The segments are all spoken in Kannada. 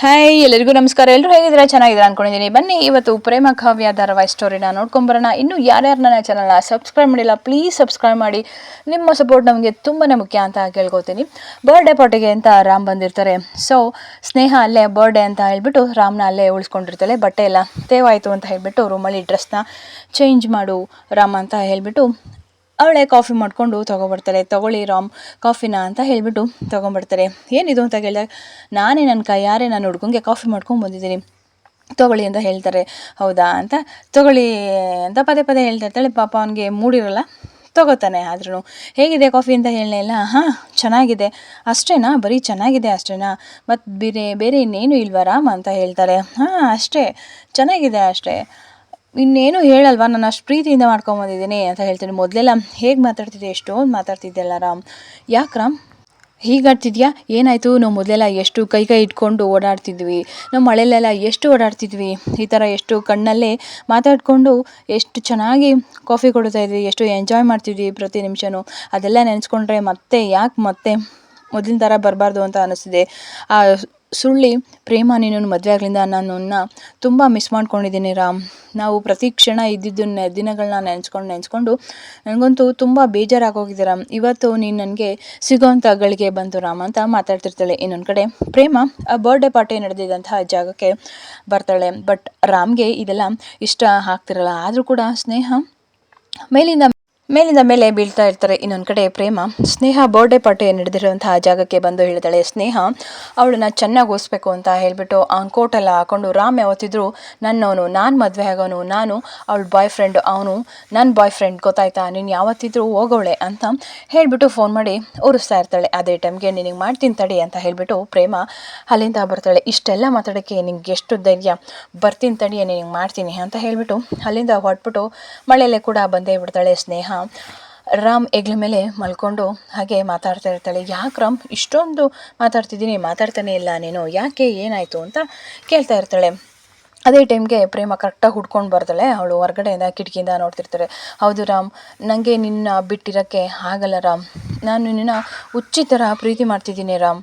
ಹಾಯ್ ಎಲ್ಲರಿಗೂ ನಮಸ್ಕಾರ. ಎಲ್ಲರೂ ಹೇಗಿದ್ದೀರಾ? ಚೆನ್ನಾಗಿದ್ದೀರಾ ಅನ್ಕೊಂಡಿದ್ದೀನಿ. ಬನ್ನಿ, ಇವತ್ತು ಪ್ರೇಮ ಕಾವ್ಯ ಧಾರಾವಾಹಿ ಸ್ಟೋರಿನ ನೋಡ್ಕೊಂಬರೋಣ ಇನ್ನು ಯಾರ್ಯಾರು ನನ್ನ ಚಾನಲ್ನ ಸಬ್ಸ್ಕ್ರೈಬ್ ಮಾಡಿಲ್ಲ ಪ್ಲೀಸ್ ಸಬ್ಸ್ಕ್ರೈಬ್ ಮಾಡಿ. ನಿಮ್ಮ ಸಪೋರ್ಟ್ ನಮಗೆ ತುಂಬಾ ಮುಖ್ಯ ಅಂತ ಕೇಳ್ಕೊತೀನಿ. ಬರ್ಡೇ ಪಾರ್ಟಿಗೆ ಅಂತ ರಾಮ್ ಬಂದಿರ್ತಾರೆ. ಸೊ ಸ್ನೇಹ ಅಲ್ಲೇ ಬರ್ಡೇ ಅಂತ ಹೇಳ್ಬಿಟ್ಟು ರಾಮ್ನ ಅಲ್ಲೇ ಉಳಿಸ್ಕೊಂಡಿರ್ತಾಳೆ. ಬಟ್ಟೆ ಎಲ್ಲ ತೇವಾಯಿತು ಅಂತ ಹೇಳ್ಬಿಟ್ಟು ರೂಮಲ್ಲಿ ಡ್ರೆಸ್ನ ಚೇಂಜ್ ಮಾಡು ರಾಮ್ ಅಂತ ಹೇಳ್ಬಿಟ್ಟು ಅವಳೇ ಕಾಫಿ ಮಾಡಿಕೊಂಡು ತೊಗೊಬರ್ತಾರೆ ತೊಗೊಳ್ಳಿ ರಾಮ್, ಕಾಫಿನ ಅಂತ ಹೇಳಿಬಿಟ್ಟು ತೊಗೊಂಬರ್ತಾರೆ ಏನಿದು ಅಂತ ಕೇಳಿದಾಗ, ನಾನೇ ನನ್ನ ಕೈಯಾರೆ ನಾನು ಹುಡ್ಗಂಗೆ ಕಾಫಿ ಮಾಡ್ಕೊಂಡು ಬಂದಿದ್ದೀನಿ ತೊಗೊಳ್ಳಿ ಅಂತ ಹೇಳ್ತಾರೆ. ಹೌದಾ ಅಂತ, ತೊಗೊಳ್ಳಿ ಅಂತ ಪದೇ ಪದೇ ಹೇಳ್ತಾ ಇರ್ತಾಳೆ. ಪಾಪ ಅವನಿಗೆ ಮೂಡಿರಲ್ಲ, ತೊಗೋತಾನೆ ಆದ್ರೂ ಹೇಗಿದೆ ಕಾಫಿ ಅಂತ ಹೇಳಲಿಲ್ಲ ಹಾಂ, ಚೆನ್ನಾಗಿದೆ. ಅಷ್ಟೇನಾ? ಬರೀ ಚೆನ್ನಾಗಿದೆ ಅಷ್ಟೇನಾ? ಮತ್ತು ಬೇರೆ ಬೇರೆ ಇನ್ನೇನು ಇಲ್ವಾ ರಾಮ್? ಅಂತ ಹೇಳ್ತಾರೆ ಹಾಂ, ಅಷ್ಟೇ. ಚೆನ್ನಾಗಿದೆ ಅಷ್ಟೇ. ಇನ್ನೇನು ಹೇಳಲ್ವಾ? ನಾನು ಅಷ್ಟು ಪ್ರೀತಿಯಿಂದ ಮಾಡ್ಕೊಂಬಂದಿದ್ದೀನಿ ಅಂತ ಹೇಳ್ತೀನಿ. ಮೊದಲೆಲ್ಲ ಹೇಗೆ ಮಾತಾಡ್ತಿದ್ದೆ, ಎಷ್ಟೊಂದು ಮಾತಾಡ್ತಿದ್ದೆಲ್ಲ ರಾಮ್. ಯಾಕೆ ರಾಮ್? ಹೀಗಾಡ್ತಿದ್ಯಾ ಏನಾಯಿತು? ನಾವು ಮೊದಲೆಲ್ಲ ಎಷ್ಟು ಕೈ ಕೈ ಇಟ್ಕೊಂಡು ಓಡಾಡ್ತಿದ್ವಿ. ನಮ್ಮ ಮಳೆಯಲ್ಲೆಲ್ಲ ಎಷ್ಟು ಓಡಾಡ್ತಿದ್ವಿ. ಈ ಥರ ಎಷ್ಟು ಕಣ್ಣಲ್ಲೇ ಮಾತಾಡಿಕೊಂಡು ಎಷ್ಟು ಚೆನ್ನಾಗಿ ಕಾಫಿ ಕೊಡ್ತಾ ಇದ್ವಿ, ಎಷ್ಟು ಎಂಜಾಯ್ ಮಾಡ್ತಿದ್ವಿ ಪ್ರತಿ ನಿಮಿಷನೂ. ಅದೆಲ್ಲ ನೆನೆಸ್ಕೊಂಡ್ರೆ ಮತ್ತೆ ಯಾಕೆ ಮತ್ತೆ ಮೊದಲಿನ ಥರ ಬರಬಾರ್ದು ಅಂತ ಅನ್ನಿಸ್ತಿದೆ ಆ ಸುಳ್ಳಿ, ಪ್ರೇಮ ನೀನು ಮದುವೆ ಆಗಲಿಂದ ನನ್ನನ್ನು ತುಂಬ ಮಿಸ್ ಮಾಡ್ಕೊಂಡಿದ್ದೀನಿ ರಾಮ್. ನಾವು ಪ್ರತಿ ಕ್ಷಣ ಇದ್ದಿದ್ದನ್ನ ದಿನಗಳನ್ನ ನೆನೆಸ್ಕೊಂಡು ನೆನೆಸ್ಕೊಂಡು ನನಗಂತೂ ತುಂಬ ಬೇಜಾರಾಗೋಗಿದೆ ರಾಮ್. ಇವತ್ತು ನೀನು ನನಗೆ ಸಿಗೋವಂಥ ಗಳಿಗೆ ಬಂತು ರಾಮ್ ಅಂತ ಮಾತಾಡ್ತಿರ್ತಾಳೆ. ಇನ್ನೊಂದು ಕಡೆ, ಪ್ರೇಮ, ಆ ಬರ್ಡೇ ಪಾರ್ಟಿ ನಡೆದಿದ್ದಂತಹ ಜಾಗಕ್ಕೆ ಬರ್ತಾಳೆ. ಬಟ್ ರಾಮ್ಗೆ ಇದೆಲ್ಲ ಇಷ್ಟ ಆಗ್ತಿರಲ್ಲ. ಆದರೂ ಕೂಡ ಸ್ನೇಹ ಮೇಲಿಂದ ಮೇಲಿಂದ ಮೇಲೆ ಬೀಳ್ತಾ ಇರ್ತಾರೆ ಇನ್ನೊಂದು ಕಡೆ ಪ್ರೇಮ. ಸ್ನೇಹ ಬರ್ಡೇ ಪಾರ್ಟಿ ನಡೆದಿರುವಂತಹ ಜಾಗಕ್ಕೆ ಬಂದು ಹೇಳ್ತಾಳೆ, ಸ್ನೇಹ, ಅವಳನ್ನ ಚೆನ್ನಾಗಿ ಓದಿಸ್ಬೇಕು ಅಂತ ಹೇಳಿಬಿಟ್ಟು ಅವ್ನ ಕೋಟೆಲ್ಲ ಹಾಕೊಂಡು ರಾಮ್ ಯಾವತ್ತಿದ್ರು ನನ್ನವನು, ನಾನು ಮದುವೆ ಆಗೋನು, ನಾನು ಅವಳ ಬಾಯ್ ಫ್ರೆಂಡ್ ಅವನು ನನ್ನ ಬಾಯ್ ಫ್ರೆಂಡ್ ಗೊತ್ತಾಯ್ತಾ? ನೀನು ಯಾವತ್ತಿದ್ರು ಹೋಗೋಳೆ ಅಂತ ಹೇಳಿಬಿಟ್ಟು ಫೋನ್ ಮಾಡಿ ಉರಿಸ್ತಾ ಇರ್ತಾಳೆ. ಅದೇ ಟೈಮ್ಗೆ ನಿನಗೆ ಮಾಡ್ತೀನಿ ತಡಿ ಅಂತ ಹೇಳಿಬಿಟ್ಟು ಪ್ರೇಮ ಅಲ್ಲಿಂದ ಬರ್ತಾಳೆ. ಇಷ್ಟೆಲ್ಲ ಮಾತಾಡೋಕ್ಕೆ ನಿನಗೆ ಎಷ್ಟು ಧೈರ್ಯ? ಬರ್ತೀನಿ ತಡಿ, ನಿನಗೆ ಮಾಡ್ತೀನಿ ಅಂತ ಹೇಳಿಬಿಟ್ಟು ಅಲ್ಲಿಂದ ಹೊಟ್ಬಿಟ್ಟು ಮಳೆಯಲ್ಲೇ ಕೂಡ ಬಂದೇ ಬಿಡ್ತಾಳೆ ಸ್ನೇಹ. ರಾಮ್ ಹೆಗ್ಲ ಮೇಲೆ ಮಲ್ಕೊಂಡು ಹಾಗೆ ಮಾತಾಡ್ತಾ ಇರ್ತಾಳೆ. ಯಾಕೆ ರಾಮ್? ಇಷ್ಟೊಂದು ಮಾತಾಡ್ತಿದ್ದೀನಿ, ಮಾತಾಡ್ತಾನೆ ಇಲ್ಲ ನೀನು. ಯಾಕೆ, ಏನಾಯಿತು ಅಂತ ಕೇಳ್ತಾ ಇರ್ತಾಳೆ. ಅದೇ ಟೈಮ್ಗೆ ಪ್ರೇಮ ಕರೆಕ್ಟಾಗಿ ಹುಡ್ಕೊಂಡು ಬರ್ತಾಳೆ. ಅವಳು ಹೊರಗಡೆಯಿಂದ ಕಿಟಕಿಯಿಂದ ನೋಡ್ತಿರ್ತಾರೆ. ಹೌದು ರಾಮ್ ನನಗೆ ನಿನ್ನ ಬಿಟ್ಟಿರೋಕ್ಕೆ ಆಗಲ್ಲ ರಾಮ್. ನಾನು ನಿನ್ನ ಹುಚ್ಚಿ ಥರ ಪ್ರೀತಿ ಮಾಡ್ತಿದ್ದೀನಿ ರಾಮ್.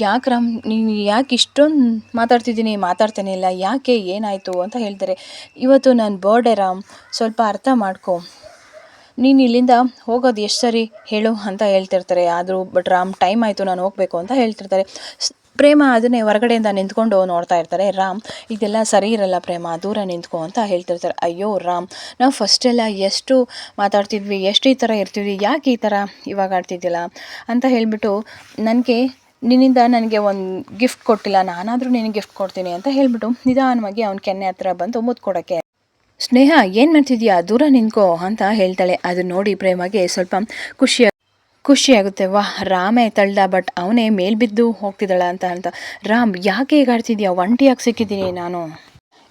ಯಾಕೆ ರಾಮ್? ನೀನು ಯಾಕೆ ಇಷ್ಟೊಂದು ಮಾತಾಡ್ತಿದ್ದೀನಿ, ಮಾತಾಡ್ತಾನೆ ಇಲ್ಲ, ಯಾಕೆ, ಏನಾಯಿತು ಅಂತ ಹೇಳ್ತಾರೆ. ಇವತ್ತು ನನ್ನ ಬರ್ಡೇ ರಾಮ್. ಸ್ವಲ್ಪ ಅರ್ಥ ಮಾಡ್ಕೊ. ನೀನು ಇಲ್ಲಿಂದ ಹೋಗೋದು ಎಷ್ಟು ಸರಿ ಹೇಳು ಅಂತ ಹೇಳ್ತಿರ್ತಾರೆ. ಆದರೂ ಬಟ್ ರಾಮ್ ಟೈಮ್ ಆಯಿತು, ನಾನು ಹೋಗಬೇಕು ಅಂತ ಹೇಳ್ತಿರ್ತಾರೆ. ಪ್ರೇಮ ಅದನ್ನೇ ಹೊರಗಡೆಯಿಂದ ನಿಂತ್ಕೊಂಡು ನೋಡ್ತಾ ಇರ್ತಾರೆ. ರಾಮ್, ಇದೆಲ್ಲ ಸರಿ ಇರಲ್ಲ ಪ್ರೇಮ, ದೂರ ನಿಂತ್ಕೊ ಅಂತ ಹೇಳ್ತಿರ್ತಾರೆ. ಅಯ್ಯೋ ರಾಮ್, ನಾವು ಫಸ್ಟೆಲ್ಲ ಎಷ್ಟು ಮಾತಾಡ್ತಿದ್ವಿ, ಎಷ್ಟು ಈ ಥರ ಇರ್ತಿದ್ವಿ, ಯಾಕೆ ಈ ಥರ ಇವಾಗ ಆಡ್ತಿದ್ದಿಲ್ಲ ಅಂತ ಹೇಳಿಬಿಟ್ಟು ನನಗೆ, ನಿನ್ನಿಂದ ನನಗೆ ಒಂದು ಗಿಫ್ಟ್ ಕೊಟ್ಟಿಲ್ಲ, ನಾನಾದರೂ ನಿನಗೆ ಗಿಫ್ಟ್ ಕೊಡ್ತೀನಿ ಅಂತ ಹೇಳಿಬಿಟ್ಟು ನಿಧಾನವಾಗಿ ಅವ್ನ ಕೆನ್ನೆ ಹತ್ರ ಬಂದು ಮುದ್ದು ಕೊಡೋಕ್ಕೆ ಸ್ನೇಹ, ಏನು ಮಾಡ್ತಿದ್ಯಾ? ದೂರ ನಿಂತ್ಕೋ ಅಂತ ಹೇಳ್ತಾಳೆ. ಅದು ನೋಡಿ ಪ್ರೇಮಗೆ ಸ್ವಲ್ಪ ಖುಷಿ ಖುಷಿಯಾಗುತ್ತೆ ವಾ ರಾಮೇ ತಳ್ದ, ಬಟ್ ಅವನೇ ಮೇಲ್ಬಿದ್ದು ಹೋಗ್ತಿದ್ದಾಳ ಅಂತ ಅಂತ ರಾಮ್, ಯಾಕೆ ಈಗ ಆಡ್ತಿದ್ಯಾ? ಒಂಟಿಯಾಗಿ ಸಿಕ್ಕಿದ್ದೀನಿ ನಾನು.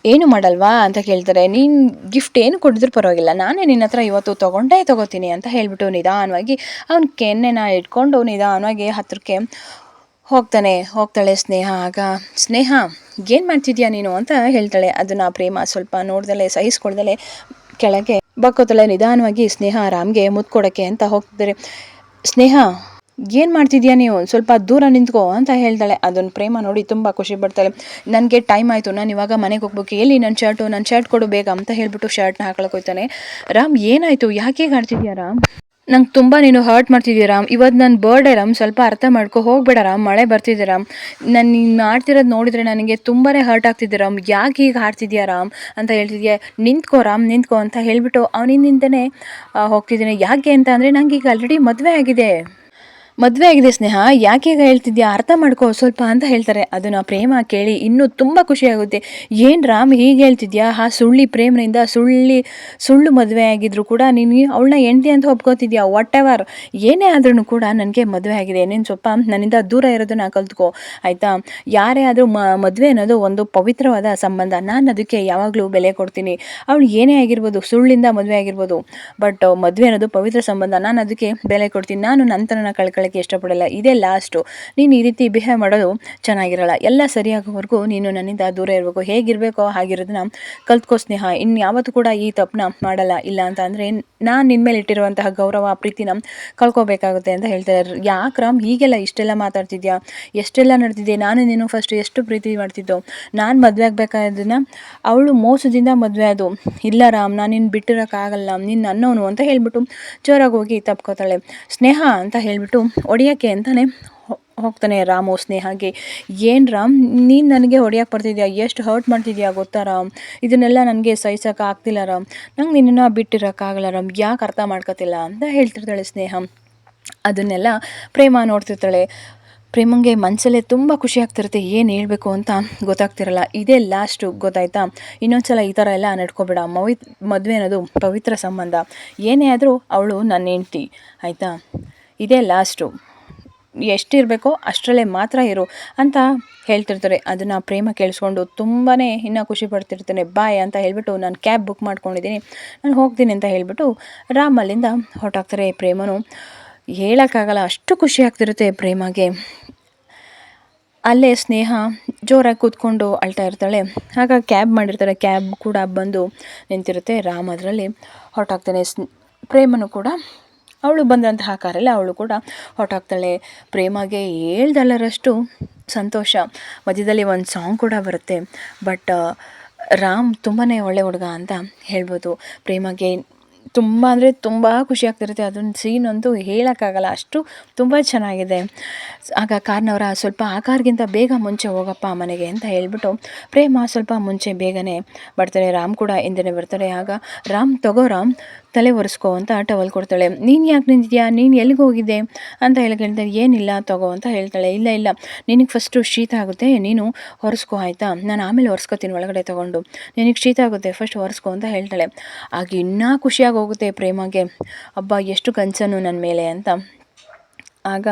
ಏನು ಮಾಡಲ್ವಾ? ಅಂತ ಕೇಳ್ತಾರೆ. ನೀನು ಗಿಫ್ಟ್ ಏನು ಕೊಡಿದ್ರು ಪರವಾಗಿಲ್ಲ. ನಾನೇ ನಿನ್ನ ಹತ್ರ ಇವತ್ತು ತಗೊಂಡೇ ತಗೋತೀನಿ ಅಂತ ಹೇಳಿಬಿಟ್ಟು ನಿಧಾನವಾಗಿ ಅವ್ನ ಕೆನ್ನೆನ ಇಟ್ಕೊಂಡು ನಿಧಾನವಾಗಿ ಹತ್ರಕ್ಕೆ ಹೋಗ್ತಾನೆ, ಹೋಗ್ತಾಳೆ ಸ್ನೇಹ. ಆಗ, ಸ್ನೇಹ, ಏನು ಮಾಡ್ತಿದ್ಯಾ ನೀನು? ಅಂತ ಹೇಳ್ತಾಳೆ. ಅದನ್ನು ಪ್ರೇಮ ಸ್ವಲ್ಪ ನೋಡ್ದಲೆ, ಸಹಿಸ್ಕೊಳ್ದಲೆ ಕೆಳಗೆ ಬಕ್ಕೋತಾಳೆ. ನಿಧಾನವಾಗಿ ಸ್ನೇಹ ರಾಮ್ಗೆ ಮುತ್ಕೊಡೋಕ್ಕೆ ಅಂತ ಹೋಗ್ತಿದ್ದಾರೆ. ಸ್ನೇಹ, ಏನು ಮಾಡ್ತಿದ್ಯಾ ನೀವು? ಸ್ವಲ್ಪ ದೂರ ನಿಂತ್ಕೋ ಅಂತ ಹೇಳ್ತಾಳೆ. ಅದನ್ನು ಪ್ರೇಮ ನೋಡಿ ತುಂಬ ಖುಷಿ ಪಡ್ತಾಳೆ. ನನಗೆ ಟೈಮ್ ಆಯಿತು. ನಾನು ಇವಾಗ ಮನೆಗೆ ಹೋಗ್ಬೇಕು. ಎಲ್ಲಿ ನನ್ನ ಶರ್ಟು ನನ್ನ ಶರ್ಟ್ ಕೊಡು ಬೇಗ ಅಂತ ಹೇಳಿಬಿಟ್ಟು ಶರ್ಟ್ನ ಹೋಗ್ತಾನೆ. ರಾಮ್, ಏನಾಯಿತು? ಯಾಕೆ ಕಾಡ್ತಿದ್ಯಾ ರಾಮ್? ನಂಗೆ ತುಂಬ ನೀನು ಹರ್ಟ್ ಮಾಡ್ತಿದ್ದೀಯ ರಾಮ್? ಇವತ್ತು ನನ್ನ ಬರ್ಡೇ ರಾಮ್, ಸ್ವಲ್ಪ ಅರ್ಥ ಮಾಡ್ಕೊ, ಹೋಗ್ಬೇಡ ರಾಮ್, ಮಳೆ ಬರ್ತಿದ್ದೆ ರಾಮ್. ನಾನು ನೀನು ಮಾಡ್ತಿರೋದು ನೋಡಿದರೆ ನನಗೆ ತುಂಬಾ ಹರ್ಟ್ ಆಗ್ತಿದ್ದೆ ರಾಮ್. ಯಾಕೆ ಈಗ ಹಾಡ್ತಿದ್ಯಾ ರಾಮ್ ಅಂತ ಹೇಳ್ತಿದ್ಯಾ? ನಿಂತ್ಕೋ ರಾಮ್, ನಿಂತ್ಕೋ ಅಂತ ಹೇಳಿಬಿಟ್ಟು ಅವನಿಂದನೇ ಹೋಗ್ತಿದ್ದೀನಿ. ಯಾಕೆ ಅಂತ ಅಂದರೆ ಈಗ ಆಲ್ರೆಡಿ ಮದುವೆ ಆಗಿದೆ. ಮದುವೆ ಆಗಿದೆ ಸ್ನೇಹ, ಯಾಕೆ ಹೇಳ್ತಿದ್ಯಾ? ಅರ್ಥ ಮಾಡ್ಕೋ, ಸ್ವಲ್ಪ ಅಂತ ಹೇಳ್ತಾರೆ. ಅದನ್ನು ಪ್ರೇಮ ಕೇಳಿ ಇನ್ನೂ ತುಂಬ ಖುಷಿಯಾಗುತ್ತೆ ಏನು ರಾಮ್ ಹೀಗೆ ಹೇಳ್ತಿದ್ಯಾ? ಆ ಸುಳ್ಳಿ ಪ್ರೇಮನಿಂದ ಸುಳ್ಳಿ, ಸುಳ್ಳು ಮದುವೆ ಆಗಿದ್ರು ಕೂಡ ನೀನು ಅವಳನ್ನ ಹೆಂಡತಿ ಅಂತ ಒಪ್ಕೋತಿದ್ಯಾ? ವಾಟ್ ಎವರ್ ಏನೇ ಆದ್ರೂ ಕೂಡ ನನಗೆ ಮದುವೆ ಆಗಿದೆ. ನೀನು ಸ್ವಲ್ಪ ನನ್ನಿಂದ ದೂರ ಇರೋದನ್ನ ಕಲ್ತ್ಕೋ. ಆಯಿತಾ? ಯಾರೇ ಆದರೂ ಮದುವೆ ಅನ್ನೋದು ಒಂದು ಪವಿತ್ರವಾದ ಸಂಬಂಧ. ನಾನು ಅದಕ್ಕೆ ಯಾವಾಗಲೂ ಬೆಲೆ ಕೊಡ್ತೀನಿ. ಅವಳು ಏನೇ ಆಗಿರ್ಬೋದು, ಸುಳ್ಳಿಂದ ಮದುವೆ ಆಗಿರ್ಬೋದು. ಬಟ್ ಮದುವೆ ಅನ್ನೋದು ಪವಿತ್ರ ಸಂಬಂಧ. ನಾನು ಅದಕ್ಕೆ ಬೆಲೆ ಕೊಡ್ತೀನಿ. ನಾನು ನಂತರನ ಕಳ್ಕೊಳ್ಳೋಕ್ಕೆ ಹೇಳೋಕ್ಕೆ ಇಷ್ಟಪಡಲ್ಲ. ಇದೇ ಲಾಸ್ಟು ನೀನು ಈ ರೀತಿ ಬಿಹೇವ್ ಮಾಡೋದು ಚೆನ್ನಾಗಿರಲ್ಲ. ಎಲ್ಲ ಸರಿಯಾಗೋವರೆಗೂ ನೀನು ನನ್ನಿಂದ ದೂರ ಇರಬೇಕು. ಹೇಗಿರಬೇಕೋ ಹಾಗಿರೋದನ್ನ ಕಲ್ತ್ಕೋ ಸ್ನೇಹ. ಇನ್ನು ಯಾವತ್ತೂ ಕೂಡ ಈ ತಪ್ಪನ್ನ ಮಾಡಲ್ಲ. ಇಲ್ಲ ಅಂತ ಅಂದರೆ ನಾನು ನಿನ್ನ ಮೇಲೆ ಇಟ್ಟಿರುವಂತಹ ಗೌರವ, ಪ್ರೀತಿನ ಕಳ್ಕೋಬೇಕಾಗುತ್ತೆ ಅಂತ ಹೇಳ್ತಾರೆ ಯಾಕೆ ರಾಮ್? ಹೀಗೆಲ್ಲ ಇಷ್ಟೆಲ್ಲ ಮಾತಾಡ್ತಿದ್ಯಾ? ಎಷ್ಟೆಲ್ಲ ನಡೆದಿದೆ? ನಾನು ನೀನು ಫಸ್ಟ್ ಎಷ್ಟು ಪ್ರೀತಿ ಮಾಡ್ತಿದ್ದೋ? ನಾನು ಮದುವೆ ಆಗಬೇಕಾದನ್ನ ಅವಳು ಮೋಸದಿಂದ ಮದುವೆ ಅದು ಇಲ್ಲ ರಾಮ್, ನಾನು ನಿನ್ನ ಬಿಟ್ಟಿರೋಕ್ಕಾಗಲ್ಲ. ನೀನು ನನ್ನವನು ಅಂತ ಹೇಳಿಬಿಟ್ಟು ಜೋರಾಗಿ ಹೋಗಿ ತಪ್ಕೋತಾಳೆ. ಸ್ನೇಹ ಅಂತ ಹೇಳ್ಬಿಟ್ಟು ಹೊಡಿಯೋಕ್ಕೆ ಅಂತಲೇ ಹೋಗ್ತಾನೆ ರಾಮು, ಸ್ನೇಹಾಗೆ. ಏನು ರಾಮ್, ನೀನು ನನಗೆ ಹೊಡಿಯೋಕೆ ಬರ್ತಿದ್ಯಾ? ಎಷ್ಟು ಹರ್ಟ್ ಮಾಡ್ತಿದ್ಯಾ ಗೊತ್ತಾ ರಾಮ್? ಇದನ್ನೆಲ್ಲ ನನಗೆ ಸಹಿಸೋಕೆ ಆಗ್ತಿಲ್ಲ ರಾಮ್. ನಂಗೆ ನಿನ್ನನ್ನು ಬಿಟ್ಟಿರೋಕ್ಕಾಗಲ್ಲ ರಾಮ್. ಯಾಕೆ ಅರ್ಥ ಮಾಡ್ಕೋತಿಲ್ಲ ಅಂತ ಹೇಳ್ತಿರ್ತಾಳೆ ಸ್ನೇಹ. ಅದನ್ನೆಲ್ಲ ಪ್ರೇಮ ನೋಡ್ತಿರ್ತಾಳೆ. ಪ್ರೇಮಂಗೆ ಮನಸ್ಸಲ್ಲೇ ತುಂಬ ಖುಷಿ ಆಗ್ತಿರುತ್ತೆ ಏನು ಹೇಳಬೇಕು ಅಂತ ಗೊತ್ತಾಗ್ತಿರಲ್ಲ. ಇದೇ ಲಾಸ್ಟು ಗೊತ್ತಾಯ್ತಾ? ಇನ್ನೊಂದು ಸಲ ಈ ಥರ ಎಲ್ಲ ನಡ್ಕೊಬೇಡ. ಮವಿ, ಮದುವೆ ಅನ್ನೋದು ಪವಿತ್ರ ಸಂಬಂಧ. ಏನೇ ಆದರೂ ಅವಳು ನನ್ನ ಹೆಂಡ್ತಿ. ಆಯಿತಾ? ಇದೇ ಲಾಸ್ಟು. ಎಷ್ಟಿರಬೇಕೋ ಅಷ್ಟರಲ್ಲೇ ಮಾತ್ರ ಇರು ಅಂತ ಹೇಳ್ತಿರ್ತಾರೆ. ಅದನ್ನು ಪ್ರೇಮ ಕೇಳಿಸ್ಕೊಂಡು ತುಂಬಾ ಇನ್ನೂ ಖುಷಿ ಪಡ್ತಿರ್ತಾನೆ. ಬಾಯ್ ಅಂತ ಹೇಳಿಬಿಟ್ಟು ನಾನು ಕ್ಯಾಬ್ ಬುಕ್ ಮಾಡ್ಕೊಂಡಿದ್ದೀನಿ ನಾನು ಹೋಗ್ತೀನಿ ಅಂತ ಹೇಳಿಬಿಟ್ಟು ರಾಮ್ ಅಲ್ಲಿಂದ ಹೊರಟಾಗ್ತಾರೆ ಪ್ರೇಮನು. ಹೇಳೋಕ್ಕಾಗಲ್ಲ, ಅಷ್ಟು ಖುಷಿ ಆಗ್ತಿರುತ್ತೆ ಪ್ರೇಮಗೆ. ಅಲ್ಲೇ ಸ್ನೇಹ ಜೋರಾಗಿ ಕೂತ್ಕೊಂಡು ಅಳ್ತಾ ಇರ್ತಾಳೆ. ಆಗ ಕ್ಯಾಬ್ ಮಾಡಿರ್ತಾರೆ. ಕ್ಯಾಬ್ ಕೂಡ ಬಂದು ನಿಂತಿರುತ್ತೆ. ರಾಮ್ ಅದರಲ್ಲಿ ಹೊರಟಾಗ್ತಾನೆ. ಸ್ ಪ್ರೇಮನು ಕೂಡ ಅವಳು ಬಂದಂತಹ ಕಾರಲ್ಲಿ ಅವಳು ಕೂಡ ಹೊರಟಾಗ್ತಾಳೆ. ಪ್ರೇಮಗೆ ಹೇಳ್ದಲ್ಲರಷ್ಟು ಸಂತೋಷ. ಮಧ್ಯದಲ್ಲಿ ಒಂದು ಸಾಂಗ್ ಕೂಡ ಬರುತ್ತೆ. ಬಟ್ ರಾಮ್ ತುಂಬಾ ಒಳ್ಳೆ ಹುಡುಗ ಅಂತ ಹೇಳ್ಬೋದು. ಪ್ರೇಮಗೆ ತುಂಬ ಅಂದರೆ ತುಂಬ ಖುಷಿ ಆಗ್ತಿರುತ್ತೆ ಅದೊಂದು ಸೀನ್ ಅಂತೂ ಹೇಳೋಕ್ಕಾಗಲ್ಲ. ಅಷ್ಟು ತುಂಬ ಚೆನ್ನಾಗಿದೆ. ಆಗ ಕಾರ್ನವರ ಸ್ವಲ್ಪ ಆ ಕಾರ್ಗಿಂತ ಬೇಗ ಮುಂಚೆ ಹೋಗಪ್ಪ ಮನೆಗೆ ಅಂತ ಹೇಳ್ಬಿಟ್ಟು, ಪ್ರೇಮ ಸ್ವಲ್ಪ ಮುಂಚೆ ಬೇಗನೆ ಬರ್ತಾನೆ ರಾಮ್ ಕೂಡ ಹಿಂದೆನೇ ಬರ್ತಾರೆ ಆಗ ರಾಮ್ ತಗೋ ರಾಮ್, ತಲೆ ಒರೆಸ್ಕೋ ಅಂತ ಟವಲ್ ಕೊಡ್ತಾಳೆ. ನೀನು ಯಾಕೆ ನಿಂತಿದ್ಯಾ? ನೀನು ಎಲ್ಲಿಗೆ ಹೋಗಿದ್ದೆ? ಅಂತ ಹೇಳಿ ಕೇಳ್ತಾಳೆ. ಏನಿಲ್ಲ, ತಗೋ ಅಂತ ಹೇಳ್ತಾಳೆ. ಇಲ್ಲ ಇಲ್ಲ. ನಿನಗೆ ಫಸ್ಟು ಶೀತ ಆಗುತ್ತೆ. ನೀನು ಹೊರಸ್ಕೋ ಆಯಿತಾ? ನಾನು ಆಮೇಲೆ ಹೊರಸ್ಕೋತೀನಿ ಒಳಗಡೆ ತೊಗೊಂಡು. ನಿನಗೆ ಶೀತ ಆಗುತ್ತೆ. ಫಸ್ಟ್ ಒರೆಸ್ಕೋ ಅಂತ ಹೇಳ್ತಾಳೆ. ಆಗ ಇನ್ನೂ ಖುಷಿಯಾಗಿ ಹೋಗುತ್ತೆ ಪ್ರೇಮಗೆ, ಅಬ್ಬಾ, ಎಷ್ಟು ಕಂಚನು ನನ್ನ ಮೇಲೆ ಅಂತ. ಆಗ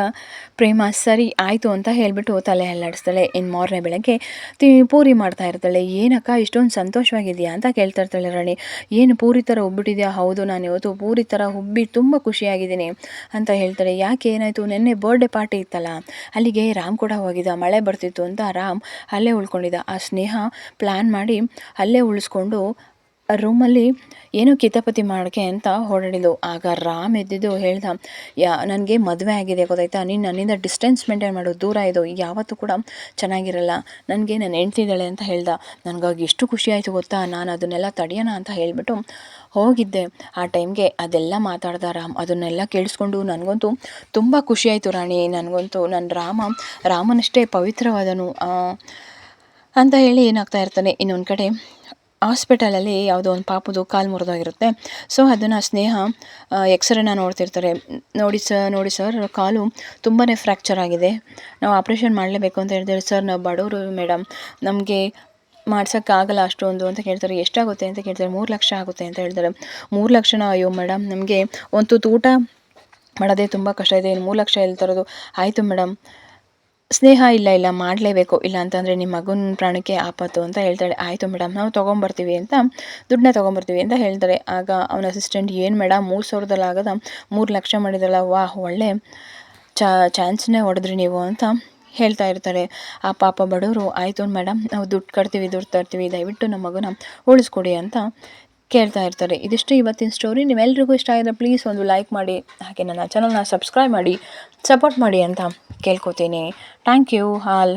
ಪ್ರೇಮ, ಸರಿ, ಆಯಿತು ಅಂತ ಹೇಳಿಬಿಟ್ಟು ತಲೆ ಅಲ್ಲಾಡಿಸ್ತಾಳೆ. ಇನ್ನು ಮಾರನೇ ಬೆಳಗ್ಗೆ ತಿ, ಪೂರಿ ಮಾಡ್ತಾ ಇರ್ತಾಳೆ. ಏನಕ್ಕ, ಇಷ್ಟೊಂದು ಸಂತೋಷವಾಗಿದೆಯಾ ಅಂತ ಕೇಳ್ತಾ ಇರ್ತಾಳೆ ರಾಣಿ. ಏನು ಪೂರಿ ಥರ ಉಬ್ಬಿಟ್ಟಿದೆಯಾ? ಹೌದು, ನಾನು ಇವತ್ತು ಪೂರಿ ಥರ ಉಬ್ಬಿ ತುಂಬ ಖುಷಿಯಾಗಿದ್ದೀನಿ ಅಂತ ಹೇಳ್ತಾಳೆ. ಯಾಕೆ ಏನಾಯಿತು? ನಿನ್ನೆ ಬರ್ಡೇ ಪಾರ್ಟಿ ಇತ್ತಲ್ಲ. ಅಲ್ಲಿಗೆ ರಾಮ್ ಕೂಡ ಹೋಗಿದ್ದ. ಮಳೆ ಬರ್ತಿತ್ತು ಅಂತ ರಾಮ್ ಅಲ್ಲೇ ಉಳ್ಕೊಂಡಿದ್ದ. ಆ ಸ್ನೇಹ ಪ್ಲ್ಯಾನ್ ಮಾಡಿ ಅಲ್ಲೇ ಉಳಿಸ್ಕೊಂಡು ರೂಮಲ್ಲಿ ಏನೋ ಕಿತಾಪತಿ ಮಾಡೋಕ್ಕೆ ಅಂತ ಹೊರಡಿದ್ದು ಆಗ ರಾಮ್ ಎದ್ದಿದ್ದು ಹೇಳ್ದ, ಯಾ, ನನಗೆ ಮದುವೆ ಆಗಿದೆ ಗೊತ್ತಾಯ್ತಾ? ನೀನು ನನ್ನಿಂದ ಡಿಸ್ಟೆನ್ಸ್ ಮೇಂಟೈನ್ ಮಾಡು, ದೂರ ಇದು ಯಾವತ್ತೂ ಕೂಡ ಚೆನ್ನಾಗಿರಲ್ಲ. ನನಗೆ ನನ್ನ ಹೆಂಡ್ತಿದ್ದಾಳೆ ಅಂತ ಹೇಳ್ದ. ನನಗಾಗಿ ಎಷ್ಟು ಖುಷಿ ಆಯಿತು ಗೊತ್ತಾ? ನಾನು ಅದನ್ನೆಲ್ಲ ತಡೆಯೋಣ ಅಂತ ಹೇಳಿಬಿಟ್ಟು ಹೋಗಿದ್ದೆ. ಆ ಟೈಮ್ಗೆ ಅದೆಲ್ಲ ಮಾತಾಡ್ದ ರಾಮ್. ಅದನ್ನೆಲ್ಲ ಕೇಳಿಸ್ಕೊಂಡು ನನಗಂತೂ ತುಂಬ ಖುಷಿ ಆಯಿತು ರಾಣಿ. ನನಗಂತೂ ನನ್ನ ರಾಮ, ರಾಮನಷ್ಟೇ ಪವಿತ್ರವಾದನು ಅಂತ ಹೇಳಿ ಏನಾಗ್ತಾ ಇರ್ತಾನೆ. ಇನ್ನೊಂದು ಕಡೆ ಹಾಸ್ಪಿಟಲಲ್ಲಿ ಯಾವುದೋ ಒಂದು ಪಾಪುದು ಕಾಲು ಮುರಿದೋಗಿರುತ್ತೆ. ಸೊ ಅದನ್ನು ಸ್ನೇಹ ಎಕ್ಸ್ರೇನ ನೋಡ್ತಿರ್ತಾರೆ. ನೋಡಿ ಸರ್ ನೋಡಿ ಸರ್, ಕಾಲು ತುಂಬಾ ಫ್ರ್ಯಾಕ್ಚರ್ ಆಗಿದೆ. ನಾವು ಆಪ್ರೇಷನ್ ಮಾಡಲೇಬೇಕು ಅಂತ ಹೇಳ್ತಾರೆ ಸರ್, ನಾವು ಬಡವರು ಮೇಡಮ್. ನಮಗೆ ಮಾಡ್ಸೋಕ್ಕಾಗಲ್ಲ ಅಷ್ಟೊಂದು ಅಂತ ಕೇಳ್ತಾರೆ. ಎಷ್ಟಾಗುತ್ತೆ ಅಂತ ಕೇಳ್ತಾರೆ. ಮೂರು ಲಕ್ಷ ಆಗುತ್ತೆ ಅಂತ ಹೇಳ್ತಾರೆ. ಮೂರು ಲಕ್ಷನ, ಅಯ್ಯೋ ಮೇಡಮ್, ನಮಗೆ ಒಂದು ಊಟ ಮಾಡೋದೇ ತುಂಬ ಕಷ್ಟ ಇದೆ. ಇನ್ನು ಮೂರು ಲಕ್ಷ ಎಲ್ಲಿ ತರೋದು? ಆಯಿತು ಮೇಡಮ್. ಸ್ನೇಹ ಇಲ್ಲ ಇಲ್ಲ, ಮಾಡಲೇಬೇಕು, ಇಲ್ಲ ಅಂತಂದರೆ ನಿಮ್ಮ ಮಗನ ಪ್ರಾಣಕ್ಕೆ ಆಪತ್ತು ಅಂತ ಹೇಳ್ತಾಳೆ. ಆಯಿತು ಮೇಡಮ್ ನಾವು ತೊಗೊಂಬರ್ತೀವಿ ಅಂತ ದುಡ್ಡನ್ನ ತೊಗೊಂಬರ್ತೀವಿ ಅಂತ ಹೇಳ್ತಾರೆ. ಆಗ ಅವನ ಅಸಿಸ್ಟೆಂಟ್ ಏನು ಮೇಡಮ್ ಮೂರು ಸಾವಿರದಲ್ಲಿ ಆಗದ, ಮೂರು ಲಕ್ಷ ಮಾಡಿದಲ್ಲ, ವಾಹ್, ಒಳ್ಳೆ ಚಾನ್ಸ್ನೇ ಹೊಡೆದ್ರಿ ನೀವು ಅಂತ ಹೇಳ್ತಾ ಇರ್ತಾರೆ. ಆ ಪಾಪ ಬಡವರು, ಆಯಿತು ಮೇಡಮ್ ನಾವು ದುಡ್ಡು ಕಟ್ತೀವಿ, ದುಡ್ಡು ತರ್ತೀವಿ, ದಯವಿಟ್ಟು ನಮ್ಮ ಮಗನ ಉಳಿಸ್ಕೊಡಿ ಅಂತ ಕೇಳ್ತಾ ಇರ್ತಾರೆ. ಇದಿಷ್ಟು ಇವತ್ತಿನ ಸ್ಟೋರಿ ನೀವೆಲ್ರಿಗೂ ಇಷ್ಟ ಆಗಿದ್ರೆ ಪ್ಲೀಸ್ ಒಂದು ಲೈಕ್ ಮಾಡಿ, ಹಾಗೆ ನನ್ನ ಚಾನಲ್ನ ಸಬ್ಸ್ಕ್ರೈಬ್ ಮಾಡಿ ಸಪೋರ್ಟ್ ಮಾಡಿ ಅಂತ ಕೇಳ್ಕೊತೀನಿ. Thank you all